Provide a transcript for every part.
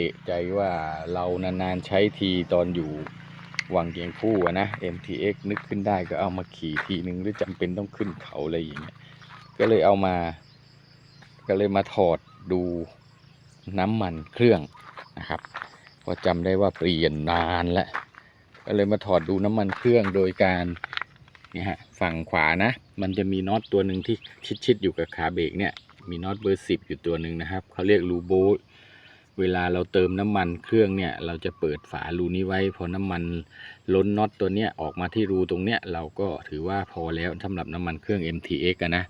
เอะใจว่าเรานานๆใช้ทีตอนอยู่วังเกียงคู่อะนะ MTX นึกขึ้นได้ก็เอามาขี่ทีนึงหรือจำเป็นต้องขึ้นเขาอะไรอย่างเงี้ยก็เลยเอามา ก็เลยมาถอดดูน้ำมันเครื่องนะครับเพอจำได้ว่าเปลี่ยนนานแล้วก็เลยมาถอดดูน้ำมันเครื่องโดยการนี่ฮะฝั่งขวานะ มันจะมีน็อตตัวหนึ่งที่ชิดๆอยู่กับขาเบรกเนี่ยมีน็อตเบอร์สิบอยู่ตัวหนึ่งนะครับเขาเรียกรูโบ เวลาเราเติมน้ำมันเครื่องเนี่ย เราจะเปิดฝารูนี้ไว้ พอน้ำมันล้นน็อตตัวเนี้ยออกมาที่รูตรงเนี้ยเราก็ถือว่าพอแล้วสำหรับน้ำมันเครื่อง MTX นะ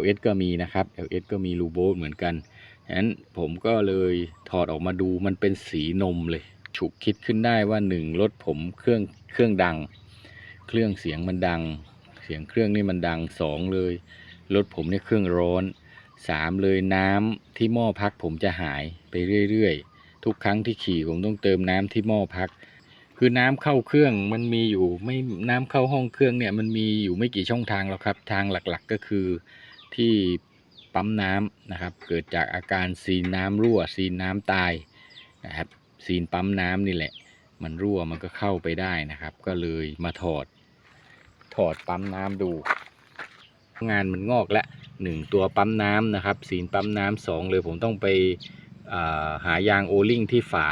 LS ก็มีนะครับ LS ก็มีรูโบทเหมือนกันฉะนั้นผมก็เลยถอดออกมาดูมันเป็นสีนมเลย ฉุกคิดขึ้นได้ว่าหนึ่งรถผมเครื่องเครื่องดัง เครื่องเสียงมันดัง เสียงเครื่องนี่มันดังสองเลยรถผมเนี่ยเครื่องร้อน สามเลยน้ำที่หม้อพักผมจะหายไปเรื่อยๆ ทุกครั้งที่ขี่ผมต้องเติมน้ำที่หม้อพัก คือน้ำเข้าเครื่องมันมีอยู่ไม่น้ำเข้าห้องเครื่องเนี่ยมันมีอยู่ไม่กี่ช่องทางหรอกครับ ทางหลักๆก็คือที่ปั๊มน้ำนะครับ เกิดจากอาการซีนน้ำรั่ว ซีนน้ำตายนะครับ ซีนปั๊มน้ำนี่แหละ มันรั่วมันก็เข้าไปได้นะครับ ก็เลยมาถอด ถอดปั๊มน้ำดู งานมันงอกและ หนึ่งตัวปั๊มน้ำนะครับซีนปั๊มน้ำสองเลยผมต้องไปาหายางโอลิงที่ฝา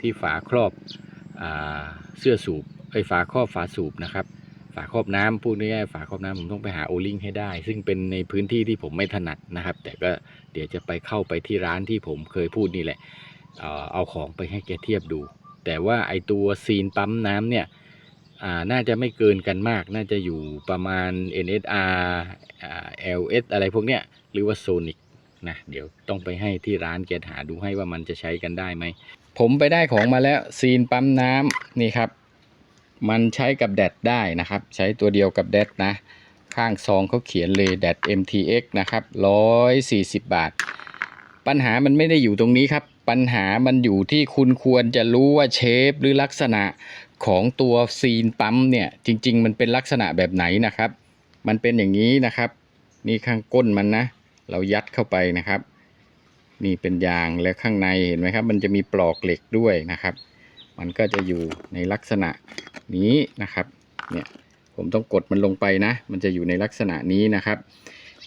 ที่ฝาครอบอเสื้อสูบไอ้ฝาครอบฝาสูบนะครับฝาครอบน้ำพูดง่ายๆฝาครอบน้ำผมต้องไปหาโอลิงให้ได้ ซึ่งเป็นในพื้นที่ที่ผมไม่ถนัดนะครับ แต่ก็เดี๋ยวจะไปเข้าไปที่ร้านที่ผมเคยพูดนี่แหละเอาของไปให้แกเทียบดู แต่ว่าไอตัวซีนปั๊มน้ำเนี่ย น่าจะไม่เกินกันมาก น่าจะอยู่ประมาณ NSR อ่า LS อะไรพวกเนี้ย หรือว่า Sonic นะ เดี๋ยวต้องไปให้ที่ร้านแกหาดูให้ว่ามันจะใช้กันได้ไหม ผมไปได้ของมาแล้วซีนปั๊มน้ำนี่ครับ มันใช้กับแดดได้นะครับ ใช้ตัวเดียวกับแดดนะ ข้างซองเขาเขียนเลยแดด MTX นะครับ 140 บาท ปัญหามันไม่ได้อยู่ตรงนี้ครับปัญหามันอยู่ที่คุณควรจะรู้ว่าเชฟหรือลักษณะ ของตัวซีนปั๊มเนี่ยจริง ๆ มันเป็นลักษณะแบบไหนนะครับ มันเป็นอย่างนี้นะครับ นี่ข้างก้นมันนะ เรายัดเข้าไปนะครับ นี่เป็นยางและข้างในเห็นไหมครับ มันจะมีปลอกเหล็กด้วยนะครับ มันก็จะอยู่ในลักษณะนี้นะครับเนี่ยผมต้องกดมันลงไปนะ มันจะอยู่ในลักษณะนี้นะครับ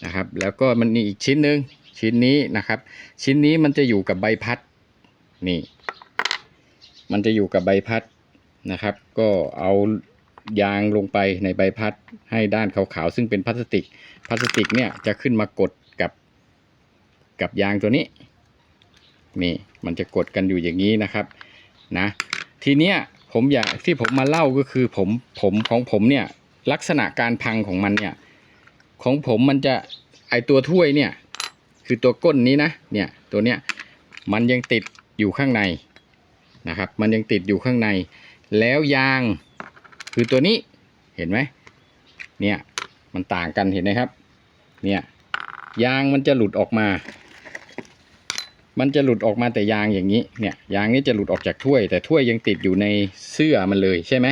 นะครับ แล้วก็มันมีอีกชิ้นหนึ่งชิ้นนี้นะครับ ชิ้นนี้มันจะอยู่กับใบพัดนี่ มันจะอยู่กับใบพัด นะครับ ก็เอายางลงไปในใบพัดให้ด้านขาวๆซึ่งเป็นพลาสติก พลาสติกเนี่ยจะขึ้นมากดกับ กับยางตัวนี้ นี่มันจะกดกันอยู่อย่างนี้นะครับ นะ ทีเนี้ยผมอยากที่ผมมาเล่าก็คือผมผมของผมเนี่ยลักษณะการพังของมันเนี่ย ของผมมันจะไอตัวถ้วยเนี่ย คือตัวก้นนี้นะเนี่ยตัวเนี้ยมันยังติดอยู่ข้างในนะครับ มันยังติดอยู่ข้างใน แล้วยางคือตัวนี้เห็นไหมเนี่ยมันต่างกันเห็นไหมครับ เนี่ยยางมันจะหลุดออกมา มันจะหลุดออกมาแต่ยางอย่างนี้ เนี่ยยางนี้จะหลุดออกจากถ้วย แต่ถ้วยยังติดอยู่ในเสื้อมันเลยใช่ไหม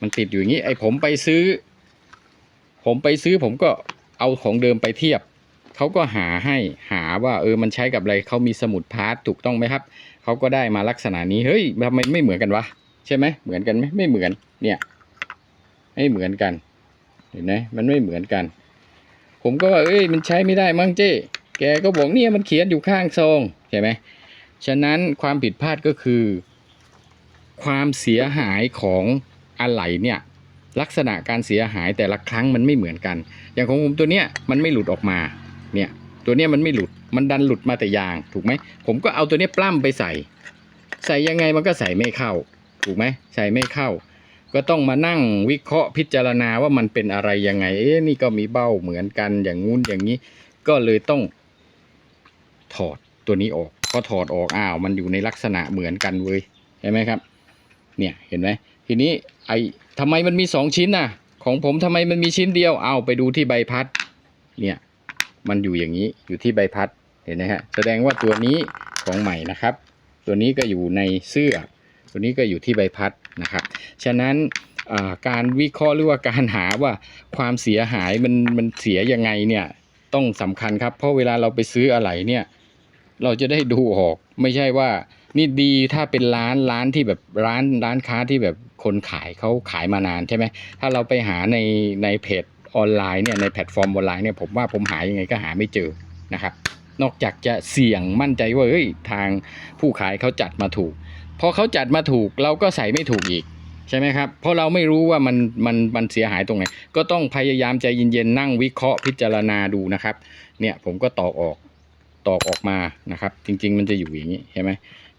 มันติดอยู่อย่างนี้ไอผมไปซื้อ ผมไปซื้อผมก็เอาของเดิมไปเทียบเขาก็หาให้หาว่าเออมันใช้กับอะไรเขามีสมุดพาร์ทถูกต้องไหมครับเขาก็ได้มาลักษณะนี้เฮ้ยทำไมไม่เหมือนกันวะ ใช่ไหมเหมือนกันไหมไม่เหมือนเนี่ยไม่เหมือนกันเห็นไหมมันไม่เหมือนกัน ผมก็ว่าเอ้ยมันใช้ไม่ได้มั้งเจ้แกก็บอกเนี่ยมันเขียนอยู่ข้างซองใช่ไหมฉะนั้นความผิดพลาดก็คือ ความเสียหายของอะไหล่เนี่ยลักษณะการเสียหายแต่ละครั้งมันไม่เหมือนกัน อย่างของผมตัวเนี้ยมันไม่หลุดออกมาเนี่ยตัวเนี้ยมันไม่หลุดมันดันหลุดมาแต่ยางถูกไหมผมก็เอาตัวเนี้ยปล้ำไปใส่ ใส่ยังไงมันก็ใส่ไม่เข้า ถูกไหมใส่ไม่เข้า ก็ต้องมานั่งวิเคราะห์พิจารณาว่ามันเป็นอะไรยังไง เอ๊ะนี่ก็มีเบ้าเหมือนกันอย่างงู้นอย่างนี้ ก็เลยต้อง ถอดตัวนี้ออกพอถอดออกอ้าว มันอยู่ในลักษณะเหมือนกันเว้ยเห็นไหมครับ เนี่ยเห็นไหมทีนี้ไอ้ทำไมมันมีสองชิ้นน่ะ ของผมทำไมมันมีชิ้นเดียวเอาไปดูที่ใบพัด เนี่ย มันอยู่อย่างนี้อยู่ที่ใบพัดเห็นไหมฮะแสดงว่าตัวนี้ของใหม่นะครับ ตัวนี้ก็อยู่ในเสื้อ ตัวนี้ก็อยู่ที่ใบพัดนะครับ ฉะนั้นการวิเคราะห์หรือว่าการหาว่าความเสียหายมันมันเสียยังไงเนี่ยต้องสำคัญครับเพราะเวลาเราไปซื้ออะไรเนี่ยเราจะได้ดูออกไม่ใช่ว่านี่ดีถ้าเป็นร้านร้านที่แบบร้านร้านค้าที่แบบคนขายเขาขายมานานใช่ไหมถ้าเราไปหาในในเพจออนไลน์เนี่ยในแพลตฟอร์มออนไลน์เนี่ยผมว่าผมหายังไงก็หาไม่เจอนะครับ นอกจากจะเสี่ยงมั่นใจว่าเฮ้ยทางผู้ขายเขาจัดมาถูก พอเขาจัดมาถูกเราก็ใส่ไม่ถูกอีกใช่ไหมครับ เพราะเราไม่รู้ว่ามันมันมันเสียหายตรงไหน ก็ต้องพยายามใจเย็นๆนั่งวิเคราะห์พิจารณาดูนะครับ เนี่ยผมก็ตอกออกตอกออกมานะครับ จริง ๆ มันจะอยู่อย่างนี้ใช่ไหม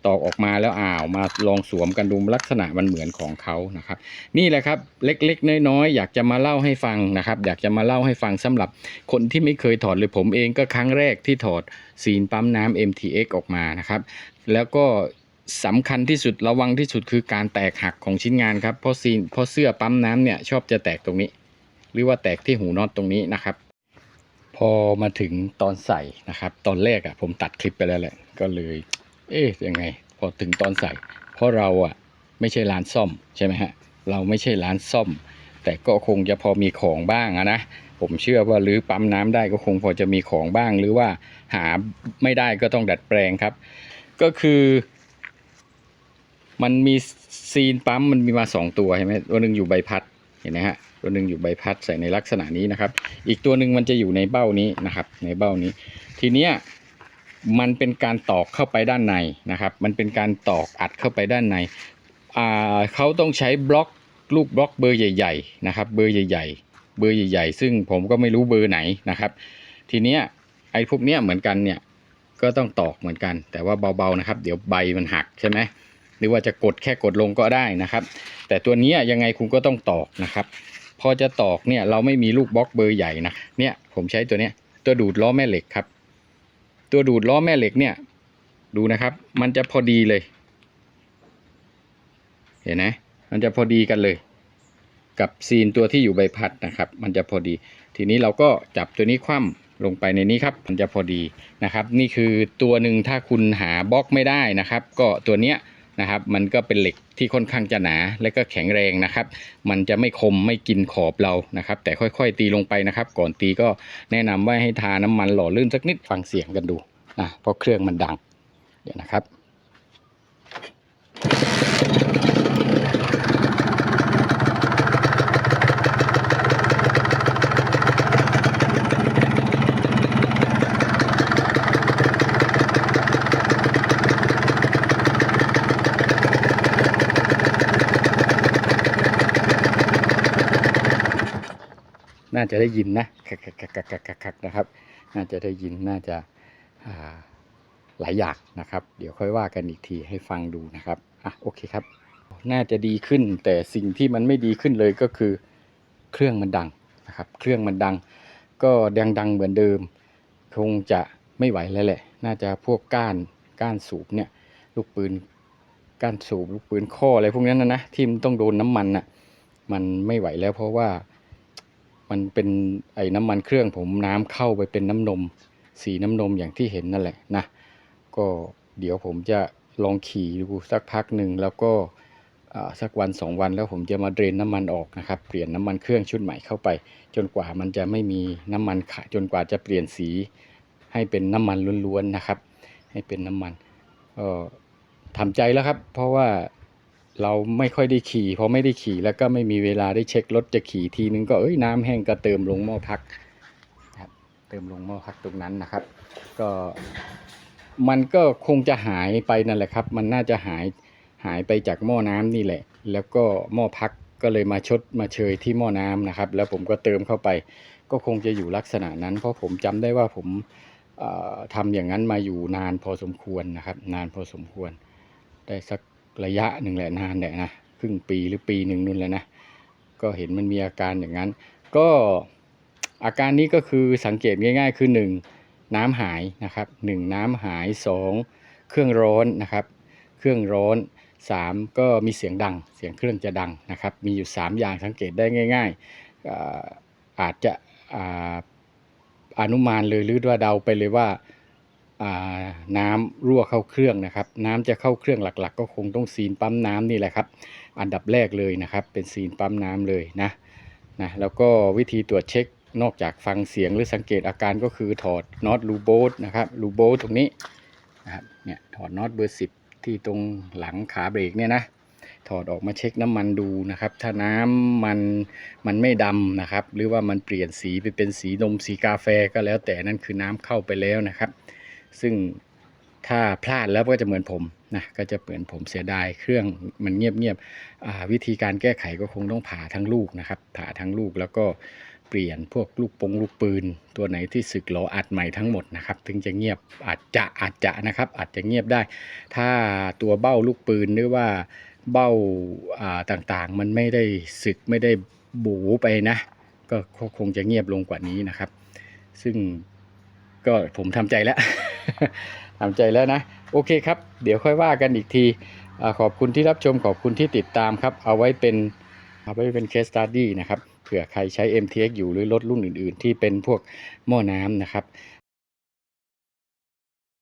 ตอกออกมาแล้วอ้าวมาลองสวมกันดูลักษณะมันเหมือนของเขานะครับ นี่แหละครับเล็กๆ น้อยๆอยากจะมาเล่าให้ฟังนะครับ อยากจะมาเล่าให้ฟังสำหรับคนที่ไม่เคยถอดเลยผมเองก็ครั้งแรกที่ถอดซีนปั๊มน้ำ MTX ออกมานะครับ แล้วก็ สำคัญที่สุดระวังที่สุดคือการแตกหักของชิ้นงานครับเพราะซีนเพราะเสื้อปั๊มน้ำเนี่ยชอบจะแตกตรงนี้ หรือว่าแตกที่หูน็อตตรงนี้นะครับ พอมาถึงตอนใส่นะครับ ตอนแรกอะ่ะผมตัดคลิปไปแล้วแหละก็เลย เอ๊ะยังไง พอถึงตอนใส่ เพราะเราอะ่ะไม่ใช่ร้านซ่อมใช่ไหมฮะเราไม่ใช่ร้านซ่อม แต่ก็คงจะพอมีของบ้างะนะผมเชื่อว่าหรือปั๊มน้ำได้ก็คงพอจะมีของบ้างหรือว่าหาไม่ได้ก็ต้องดัดแปลงครับ ก็คือ มันมีซีนปั๊มมันมีมาสองตัวใช่ไหมตัวหนึ่งอยู่ใบพัดเห็นไหมฮะตัวหนึ่งอยู่ใบพัดใส่ในลักษณะนี้นะครับ อีกตัวหนึ่งมันจะอยู่ในเบ้านี้นะครับ ในเบ้านี้ ทีเนี้ยมันเป็นการตอกเข้าไปด้านในนะครับ มันเป็นการตอกอัดเข้าไปด้านในอ่าเขาต้องใช้บล็อกลูกบล็อกเบอร์ใหญ่ ๆ นะครับ เบอร์ใหญ่ ๆ เบอร์ใหญ่ ๆ ซึ่งผมก็ไม่รู้เบอร์ไหนนะครับ ทีเนี้ยไอ้พวกเนี้ยเหมือนกันเนี่ยก็ต้องตอกเหมือนกัน แต่ว่าเบาๆนะครับ เดี๋ยวใบมันหักใช่ไหม รือว่าจะกดแค่กดลงก็ได้นะครับ แต่ตัวนี้ยยังไงคุณก็ต้องตอกนะครับ พอจะตอกเนี่ยเราไม่มีลูกบล็อกเบอร์ใหญ่นะเนี่ยผมใช้ตัวเนี้ยตัวดูดล้อแม่เหล็กครับ ตัวดูดล้อแม่เหล็กเนี่ยดูนะครับ มันจะพอดีเลย เห็นไหมมันจะพอดีกันเลย กับซีนตัวที่อยู่ใบพัดนะครับ มันจะพอดี ทีนี้เราก็จับตัวนี้คว่ำลงไปในนี้ครับมันจะพอดีนะครับ นี่คือตัวหนึ่งถ้าคุณหาบล็อกไม่ได้นะครับ ก็ตัวเนี้ย นะครับ มันก็เป็นเหล็กที่ค่อนข้างจะหนาและก็แข็งแรงนะครับ มันจะไม่คมไม่กินขอบเรานะครับ แต่ค่อยๆตีลงไปนะครับ ก่อนตีก็แนะนำว่าให้ทาน้ำมันหล่อลื่นสักนิดฟังเสียงกันดูนะเพราะเครื่องมันดัง เดี๋ยวนะครับาจะได้ยินนะคักคักคักคักคักนะครับ น่าจะได้ยินน่าจะาหลายอย่างนะครับ เดี๋ยวค่อยว่ากันอีกทีให้ฟังดูนะครับอะโอเคครับ น่าจะดีขึ้น แต่สิ่งที่มันไม่ดีขึ้นเลยก็คือ เครื่องมันดังนะครับ เครื่องมันดัง ก็ดังดังเหมือนเดิม คงจะไม่ไหวแล้วแหละ น่าจะพวกก้านก้านสูบเนี่ยลูกปืนก้านสูบลูกปืนข้ออะไรพวกนั้นนะนะที่มันต้องโดนน้ำมันน่ะมันไม่ไหวแล้วเพราะว่า มันเป็นไอ้น้ำมันเครื่องผมน้ำเข้าไปเป็นน้ำนม สีน้ำนมอย่างที่เห็นนั่นแหละนะ ก็เดี๋ยวผมจะลองขี่ดูสักพักหนึ่งแล้วก็สักวันสองวันแล้วผมจะมาเดรนน้ำมันออกนะครับ เปลี่ยนน้ำมันเครื่องชุดใหม่เข้าไป จนกว่ามันจะไม่มีน้ำมันขายจนกว่าจะเปลี่ยนสีให้เป็นน้ำมันล้วนๆนะครับ ให้เป็นน้ำมันก็ทำใจแล้วครับ เพราะว่า เราไม่ค่อยได้ขี่พอไม่ได้ขี่แล้วก็ไม่มีเวลาได้เช็ครถจะขี่ทีนึงก็เอ้ยน้ำแห้งก็เติมลงหม้อพักนะครับเติมลงหม้อพักตรงนั้นนะครับ ก็มันก็คงจะหายไปนั่นแหละครับ มันน่าจะหายหายไปจากหม้อน้ำนี่แหละ แล้วก็หม้อพักก็เลยมาชดมาเชยที่หม้อน้ำนะครับ แล้วผมก็เติมเข้าไป ก็คงจะอยู่ลักษณะนั้น เพราะผมจำได้ว่าผมเอ่อทำอย่างนั้นมาอยู่นานพอสมควรนะครับ นานพอสมควรได้สัก ระยะหนึ่งแหละนานแหละนะครึ่งปีหรือปีหนึ่งนู่นแหละนะก็เห็นมันมีอาการอย่างนั้น ก็อาการนี้ก็คือสังเกตง่าย ๆ คือ 1 น้ำหายนะครับ 1 น้ำหาย 2 เครื่องร้อนนะครับ เครื่องร้อน 3 ก็มีเสียงดัง เสียงเครื่องจะดังนะครับ มีอยู่ 3 อย่างสังเกตได้ง่าย ๆ อาจจะออนุมานเลยหรือว่าเดาไปเลยว่า น้ำรั่วเข้าเครื่องนะครับ น้ำจะเข้าเครื่องหลัก ๆ ก็คงต้องซีนปั๊มน้ำนี่แหละครับ อันดับแรกเลยนะครับ เป็นซีนปั๊มน้ำเลยนะนะแล้วก็วิธีตรวจเช็คนอกจากฟังเสียงหรือสังเกตอาการก็คือถอดน็อตรูโบสนะครับรูโบสตรงนี้นะครับเนี่ยถอดน็อตเบอร์สิบที่ตรงหลังขาเบรกเนี่ยนะถอดออกมาเช็คน้ำมันดูนะครับ ถ้าน้ำมันมันไม่ดำนะครับ หรือว่ามันเปลี่ยนสีไปเป็นสีนมสีกาแฟก็แล้วแต่นั่นคือน้ำเข้าไปแล้วนะครับ ซึ่งถ้าพลาดแล้วก็จะเหมือนผมนะก็จะเหมือนผมเสียดายเครื่องมันเงียบๆวิธีการแก้ไขก็คงต้องผ่าทั้งลูกนะครับผ่าทั้งลูกแล้วก็เปลี่ยนพวกลูกปงลูกปืน ตัวไหนที่สึกหรออัดใหม่ทั้งหมดนะครับถึงจะเงียบอาจจะอาจจะนะครับอาจจะเงียบได้ ถ้าตัวเบ้าลูกปืนหรือว่าเบ้าต่างๆ มันไม่ได้สึกไม่ได้บูไปนะ ก็ก็คงจะเงียบลงกว่านี้นะครับ ซึ่งก็ผมทำใจแล้ว ทำใจแล้วนะ โอเคครับ เดี๋ยวค่อยว่ากันอีกทีขอบคุณที่รับชมขอบคุณที่ติดตามครับ เอาไว้เป็นเอาไว้เป็นเคสตัดดี้นะครับเผื่อใครใช้ MTX อยู่หรือรถรุ่นอื่น ๆ ที่เป็นพวกหม้อน้ำนะครับ